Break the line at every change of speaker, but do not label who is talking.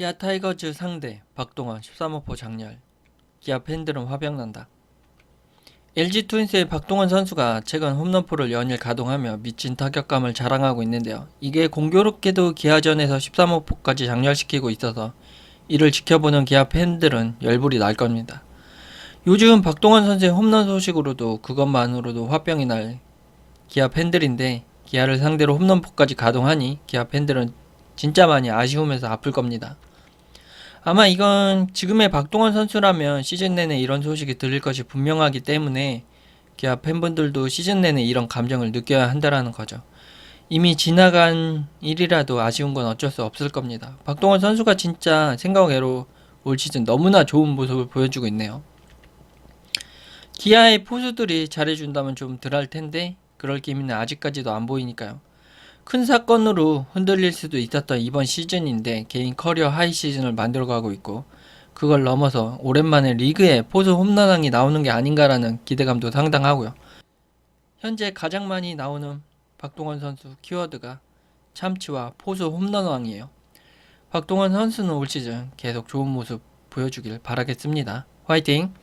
기아 타이거즈 상대 박동원 13호포 장렬 기아 팬들은 화병난다. LG 트윈스의 박동원 선수가 최근 홈런포를 연일 가동하며 미친 타격감을 자랑하고 있는데요. 이게 공교롭게도 기아전에서 13호포까지 장렬시키고 있어서 이를 지켜보는 기아 팬들은 열불이 날 겁니다. 요즘 박동원 선수의 홈런 소식으로도 그것만으로도 화병이 날 기아 팬들인데 기아를 상대로 홈런포까지 가동하니 기아 팬들은 진짜 많이 아쉬우면서 아플 겁니다. 아마 이건 지금의 박동원 선수라면 시즌 내내 이런 소식이 들릴 것이 분명하기 때문에 기아 팬분들도 시즌 내내 이런 감정을 느껴야 한다라는 거죠. 이미 지나간 일이라도 아쉬운 건 어쩔 수 없을 겁니다. 박동원 선수가 진짜 생각외로 올 시즌 너무나 좋은 모습을 보여주고 있네요. 기아의 포수들이 잘해준다면 좀 덜 할 텐데 그럴 기미는 아직까지도 안 보이니까요. 큰 사건으로 흔들릴 수도 있었던 이번 시즌인데 개인 커리어 하이 시즌을 만들어가고 있고 그걸 넘어서 오랜만에 리그에 포수 홈런왕이 나오는 게 아닌가라는 기대감도 상당하고요. 현재 가장 많이 나오는 박동원 선수 키워드가 참치와 포수 홈런왕이에요. 박동원 선수는 올 시즌 계속 좋은 모습 보여주길 바라겠습니다. 화이팅!